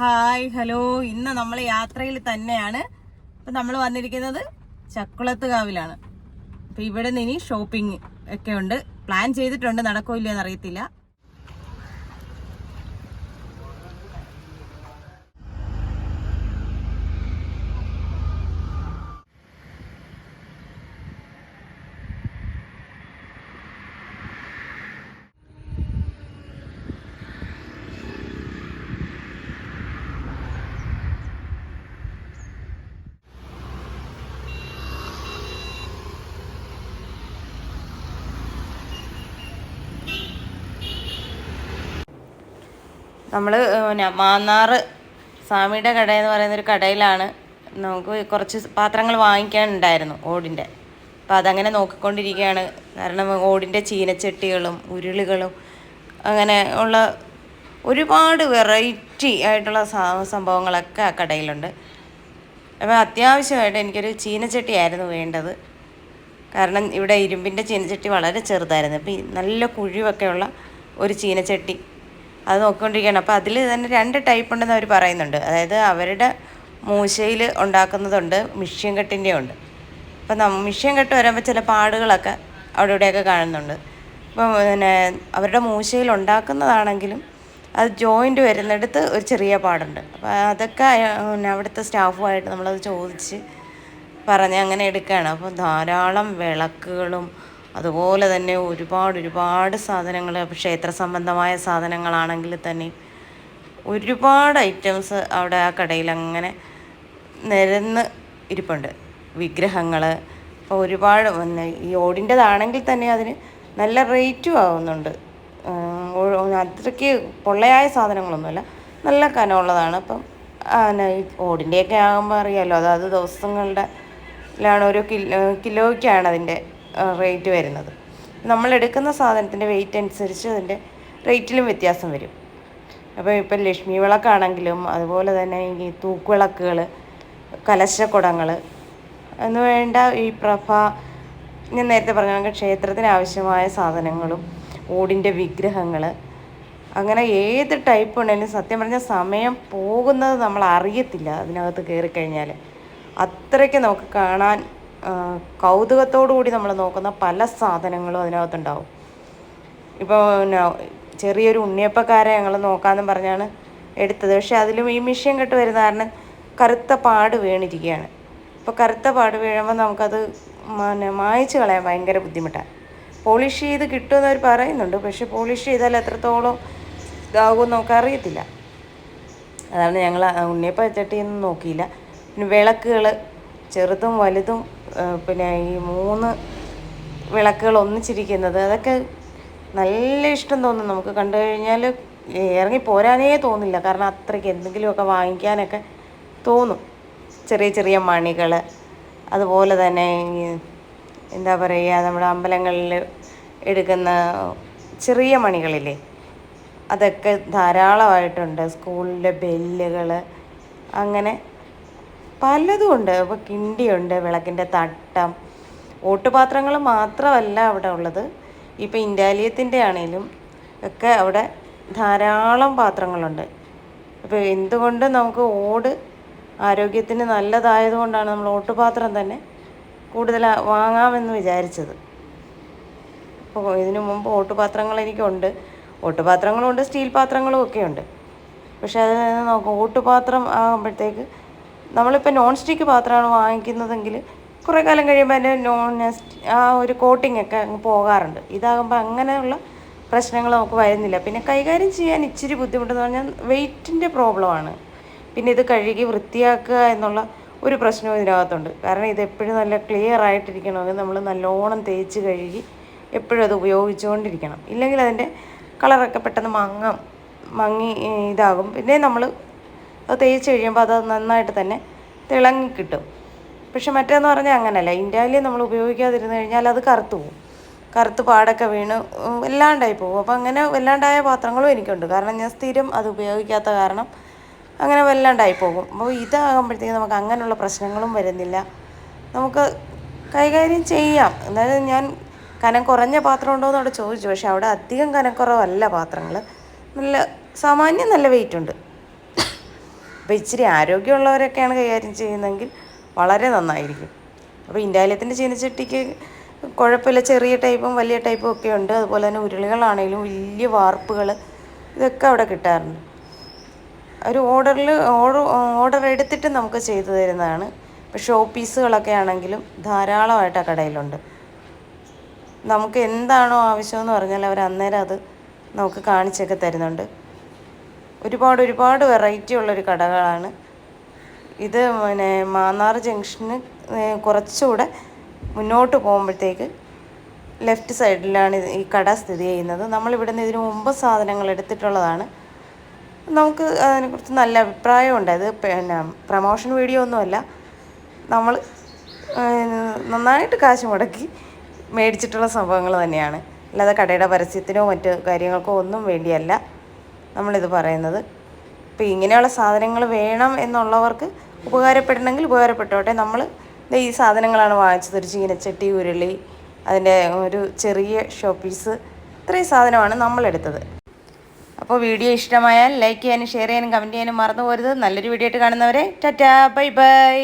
Hi hello. ഇന്ന് നമ്മൾ യാത്രയിൽ തന്നെയാണ്. അപ്പൊ നമ്മൾ വന്നിരിക്കുന്നത് ചക്കുളത്ത് കാവിലാണ് അപ്പൊ ഇവിടെ നിന്ന് ഇനി ഷോപ്പിംഗ് ഒക്കെ ഉണ്ട്. പ്ലാൻ ചെയ്തിട്ടുണ്ട് നടക്കോ ഇല്ലയോ നമ്മൾ മാന്നാർ സ്വാമിയുടെ കട എന്ന് പറയുന്ന ഒരു കടയിലാണ്. നമുക്ക് കുറച്ച് പാത്രങ്ങൾ വാങ്ങിക്കാനുണ്ടായിരുന്നു ഓടിന്റെ. അപ്പം അതങ്ങനെ നോക്കിക്കൊണ്ടിരിക്കുകയാണ്. കാരണം ഓടിന്റെ ചീനച്ചട്ടികളും ഉരുളികളും അങ്ങനെ ഉള്ള ഒരുപാട് വെറൈറ്റി ആയിട്ടുള്ള സംഭവങ്ങളൊക്കെ ആ കടയിലുണ്ട്. അപ്പോൾ അത്യാവശ്യമായിട്ട് എനിക്കൊരു ചീനച്ചട്ടിയായിരുന്നു വേണ്ടത്. കാരണം ഇവിടെ ഇരുമ്പിന്റെ ചീനച്ചട്ടി വളരെ ചെറുതായിരുന്നു. അപ്പോൾ ഈ നല്ല കുഴിവൊക്കെയുള്ള ഒരു ചീനച്ചട്ടി അത് നോക്കിക്കൊണ്ടിരിക്കുകയാണ്. അപ്പോൾ അതിൽ തന്നെ രണ്ട് ടൈപ്പ് ഉണ്ടെന്ന് അവർ പറയുന്നുണ്ട്. അതായത് അവരുടെ മൂശയിൽ ഉണ്ടാക്കുന്നതുണ്ട് മിഷ്യൻ കെട്ടിന്റെ ഉണ്ട്. അപ്പം നമ്മൾ മിഷ്യൻ കെട്ട് വരുമ്പോൾ ചില പാടുകളൊക്കെ അവിടെ ഇവിടെയൊക്കെ കാണുന്നുണ്ട്. അപ്പം പിന്നെ അവരുടെ മൂശയിൽ ഉണ്ടാക്കുന്നതാണെങ്കിലും അത് ജോയിന്റ് വരുന്നിടത്ത് ഒരു ചെറിയ പാടുണ്ട്. അപ്പോൾ അതൊക്കെ പിന്നെ അവിടുത്തെ സ്റ്റാഫുമായിട്ട് നമ്മളത് ചോദിച്ച് പറഞ്ഞ് അങ്ങനെ എടുക്കുകയാണ്. അപ്പോൾ ധാരാളം വിളക്കുകളും അതുപോലെ തന്നെ ഒരുപാട് ഒരുപാട് സാധനങ്ങൾ ക്ഷേത്ര സംബന്ധമായ സാധനങ്ങളാണെങ്കിൽ തന്നെ ഒരുപാട് ഐറ്റംസ് അവിടെ ആ കടയിൽ അങ്ങനെ നിരന്ന് ഇരിപ്പുണ്ട്. വിഗ്രഹങ്ങൾ അപ്പോൾ ഒരുപാട് ഈ ഓടിന്റെതാണെങ്കിൽ തന്നെ അതിന് നല്ല റേറ്റും ആവുന്നുണ്ട്. അത്രയ്ക്ക് പൊള്ളയായ സാധനങ്ങളൊന്നുമല്ല നല്ല കനമുള്ളതാണ്. അപ്പം ഓടിന്റെയൊക്കെ ആകുമ്പോൾ അറിയാമല്ലോ അതായത് ദിവസങ്ങളുടെ ലാണ് ഒരു കിലോ കിലോയ്ക്കാണ് അതിന്റെ റേറ്റ് വരുന്നത്. നമ്മൾ എടുക്കുന്ന സാധനത്തിന്റെ വെയിറ്റ് അനുസരിച്ച് അതിന്റെ റേറ്റിലും വ്യത്യാസം വരും. അപ്പോൾ ഇപ്പം ലക്ഷ്മി വിളക്കാണെങ്കിലും അതുപോലെ തന്നെ ഈ തൂക്കുവിളക്കുകൾ കലശക്കുടങ്ങൾ എന്ന് വേണ്ട ഈ പ്രഭ ഞാൻ നേരത്തെ പറഞ്ഞ ക്ഷേത്രത്തിന് ആവശ്യമായ സാധനങ്ങളും ഓടിന്റെ വിഗ്രഹങ്ങൾ അങ്ങനെ ഏത് ടൈപ്പ് ഉണ്ടെങ്കിലും സത്യം പറഞ്ഞാൽ സമയം പോകുന്നത് നമ്മൾ അറിയത്തില്ല അതിനകത്ത് കയറി കഴിഞ്ഞാൽ അത്രയ്ക്ക് നമുക്ക് കാണാൻ കൗതുകത്തോടു കൂടി നമ്മൾ നോക്കുന്ന പല സാധനങ്ങളും അതിനകത്തുണ്ടാവും. ഇപ്പോൾ ചെറിയൊരു ഉണ്ണിയപ്പക്കാരെ ഞങ്ങൾ നോക്കാമെന്ന് പറഞ്ഞാണ് എടുത്തത്. പക്ഷേ അതിലും ഈ മിഷ്യൻ കെട്ട് വരുന്ന കാരണം കറുത്ത പാട് വീണിരിക്കുകയാണ്. ഇപ്പോൾ കറുത്ത പാട് വീഴുമ്പോൾ നമുക്കത് പിന്നെ മായച്ച് കളയാൻ ഭയങ്കര ബുദ്ധിമുട്ടാണ് പോളിഷ് ചെയ്ത് കിട്ടുമെന്ന് അവർ പറയുന്നുണ്ട്. പക്ഷെ പോളിഷ് ചെയ്താൽ എത്രത്തോളം ഇതാകുമെന്ന് നമുക്കറിയത്തില്ല. അതാണ് ഞങ്ങൾ ഉണ്ണിയപ്പ ചട്ടിയൊന്നും നോക്കിയില്ല. പിന്നെ വിളക്കുകൾ ചെറുതും വലുതും പിന്നെ ഈ മൂന്ന് വിളക്കുകൾ ഒന്നിച്ചിരിക്കുന്നത് അതൊക്കെ നല്ല ഇഷ്ടം തോന്നും നമുക്ക് കണ്ടു കഴിഞ്ഞാൽ ഇറങ്ങി പോരാനേ തോന്നില്ല. കാരണം അത്രയ്ക്ക് എന്തെങ്കിലുമൊക്കെ വാങ്ങിക്കാനൊക്കെ തോന്നും. ചെറിയ ചെറിയ മണികൾ. അതുപോലെ തന്നെ എന്താ പറയുക നമ്മുടെ അമ്പലങ്ങളിൽ എടുക്കുന്ന ചെറിയ മണികളില്ലേ അതൊക്കെ ധാരാളമായിട്ടുണ്ട്. സ്കൂളിലെ ബെല്ലുകൾ അങ്ങനെ പലതും ഉണ്ട്. ഇപ്പോൾ കിണ്ടിയുണ്ട് വിളക്കിന്റെ തട്ടം. ഓട്ടുപാത്രങ്ങൾ മാത്രമല്ല അവിടെ ഉള്ളത്. ഇപ്പോൾ ഇൻഡാലിയത്തിന്റെ ആണെങ്കിലും ഒക്കെ അവിടെ ധാരാളം പാത്രങ്ങളുണ്ട്. അപ്പോൾ എന്തുകൊണ്ട് നമുക്ക് ഓട് ആരോഗ്യത്തിന് നല്ലതായതുകൊണ്ടാണ് നമ്മൾ ഓട്ടുപാത്രം തന്നെ കൂടുതൽ വാങ്ങാമെന്ന് വിചാരിച്ചത്. അപ്പോൾ ഇതിനു മുമ്പ് ഓട്ടുപാത്രങ്ങൾ എനിക്കുണ്ട്. ഓട്ടുപാത്രങ്ങളുണ്ട് സ്റ്റീൽ പാത്രങ്ങളും ഒക്കെ ഉണ്ട്. പക്ഷേ അത് നോക്കാം ഓട്ടുപാത്രം ആകുമ്പോഴത്തേക്ക് നമ്മളിപ്പോൾ നോൺ സ്റ്റിക്ക് പാത്രമാണ് വാങ്ങിക്കുന്നതെങ്കിൽ കുറേ കാലം കഴിയുമ്പോൾ അതിന്റെ നോൺ ആ ഒരു കോട്ടിംഗ് ഒക്കെ അങ്ങ് പോകാറുണ്ട്. ഇതാകുമ്പോൾ അങ്ങനെയുള്ള പ്രശ്നങ്ങൾ നമുക്ക് വരുന്നില്ല. പിന്നെ കൈകാര്യം ചെയ്യാൻ ഇച്ചിരി ബുദ്ധിമുട്ടെന്ന് പറഞ്ഞാൽ വെയിറ്റിന്റെ പ്രോബ്ലമാണ് പിന്നെ ഇത് കഴുകി വൃത്തിയാക്കുക എന്നുള്ള ഒരു പ്രശ്നവും ഇതിനകത്തുണ്ട്. കാരണം ഇത് എപ്പോഴും നല്ല ക്ലിയർ ആയിട്ടിരിക്കണമെങ്കിൽ നമ്മൾ നല്ലോണം തേച്ച് കഴുകി എപ്പോഴും അത് ഉപയോഗിച്ചുകൊണ്ടിരിക്കണം. ഇല്ലെങ്കിൽ അതിന്റെ കളറൊക്കെ പെട്ടെന്ന് മങ്ങാം മങ്ങി ഇതാകും. പിന്നെ നമ്മൾ അത് തേച്ച് കഴിയുമ്പോൾ അത് നന്നായിട്ട് തന്നെ തിളങ്ങി കിട്ടും. പക്ഷെ മറ്റേന്ന് പറഞ്ഞാൽ അങ്ങനെയല്ല ഇൻഡാലി നമ്മൾ ഉപയോഗിക്കാതിരുന്ന് കഴിഞ്ഞാൽ അത് കറുത്തു പോകും. കറുത്ത് പാടൊക്കെ വീണ് വല്ലാണ്ടായി പോകും. അപ്പോൾ അങ്ങനെ വല്ലാണ്ടായ പാത്രങ്ങളും എനിക്കുണ്ട്. കാരണം ഞാൻ സ്ഥിരം അത് ഉപയോഗിക്കാത്ത കാരണം അങ്ങനെ വല്ലാണ്ടായി പോകും. അപ്പോൾ ഇതാകുമ്പോഴത്തേക്ക് നമുക്ക് അങ്ങനെയുള്ള പ്രശ്നങ്ങളും വരുന്നില്ല. നമുക്ക് കൈകാര്യം ചെയ്യാം. അതായത് ഞാൻ കനം കുറഞ്ഞ പാത്രം ഉണ്ടോ എന്നവിടെ ചോദിച്ചു. പക്ഷേ അവിടെ അധികം കനക്കുറവല്ല പാത്രങ്ങൾ നല്ല സാമാന്യം നല്ല വെയിറ്റ് ഉണ്ട്. അപ്പോൾ ഇച്ചിരി ആരോഗ്യമുള്ളവരൊക്കെയാണ് കൈകാര്യം ചെയ്യുന്നതെങ്കിൽ വളരെ നന്നായിരിക്കും. അപ്പോൾ ഇൻഡാലിയത്തിന്റെ ചീനച്ചട്ടിക്ക് കുഴപ്പമില്ല. ചെറിയ ടൈപ്പും വലിയ ടൈപ്പും ഒക്കെ ഉണ്ട്. അതുപോലെ തന്നെ ഉരുളികളാണെങ്കിലും വലിയ വാർപ്പുകൾ ഇതൊക്കെ അവിടെ കിട്ടാറുണ്ട്. ഒരു ഓർഡറിൽ ഓർഡർ ഓർഡർ എടുത്തിട്ട് നമുക്ക് ചെയ്തു തരുന്നതാണ്. ഇപ്പോൾ ഷോ പീസുകളൊക്കെ ആണെങ്കിലും ധാരാളമായിട്ട് ആ കടയിലുണ്ട്. നമുക്ക് എന്താണോ ആവശ്യമെന്ന് പറഞ്ഞാൽ അവർ അന്നേരം അത് നമുക്ക് കാണിച്ചൊക്കെ തരുന്നുണ്ട്. ഒരുപാട് ഒരുപാട് വെറൈറ്റി ഉള്ളൊരു കടകളാണ്. ഇത് പിന്നെ മാന്നാർ ജംഗ്ഷന് കുറച്ചുകൂടെ മുന്നോട്ട് പോകുമ്പോഴത്തേക്ക് ലെഫ്റ്റ് സൈഡിലാണ് ഈ കട സ്ഥിതി ചെയ്യുന്നത്. നമ്മളിവിടെ നിന്ന് ഇതിനു മുമ്പ് സാധനങ്ങൾ എടുത്തിട്ടുള്ളതാണ്. നമുക്ക് അതിനെക്കുറിച്ച് നല്ല അഭിപ്രായമുണ്ട് അത് പിന്നെ പ്രമോഷൻ വീഡിയോ ഒന്നുമല്ല. നമ്മൾ നന്നായിട്ട് കാശ് മുടക്കി മേടിച്ചിട്ടുള്ള സംഭവങ്ങൾ തന്നെയാണ്. അല്ലാതെ കടയുടെ പരസ്യത്തിനോ മറ്റ് കാര്യങ്ങൾക്കോ ഒന്നും വേണ്ടിയല്ല. നമ്മളിത് പറയുന്നത്. ഇപ്പം ഇങ്ങനെയുള്ള സാധനങ്ങൾ വേണം എന്നുള്ളവർക്ക് ഉപകാരപ്പെടണമെങ്കിൽ ഉപകാരപ്പെട്ടോട്ടെ. നമ്മൾ ഈ സാധനങ്ങളാണ് വാങ്ങിച്ചത്. ഒരു ചീനച്ചട്ടി ഉരുളി അതിന്റെ ഒരു ചെറിയ ഷോപ്പീസ് ഇത്രയും സാധനമാണ് നമ്മളെടുത്തത്. അപ്പോൾ വീഡിയോ ഇഷ്ടമായാൽ ലൈക്ക് ചെയ്യാനും ഷെയർ ചെയ്യാനും കമന്റ് ചെയ്യാനും മറന്നു പോരുത്. നല്ലൊരു വീഡിയോ ആയിട്ട് കാണുന്നവരെ ടാറ്റാ ബൈ ബൈ.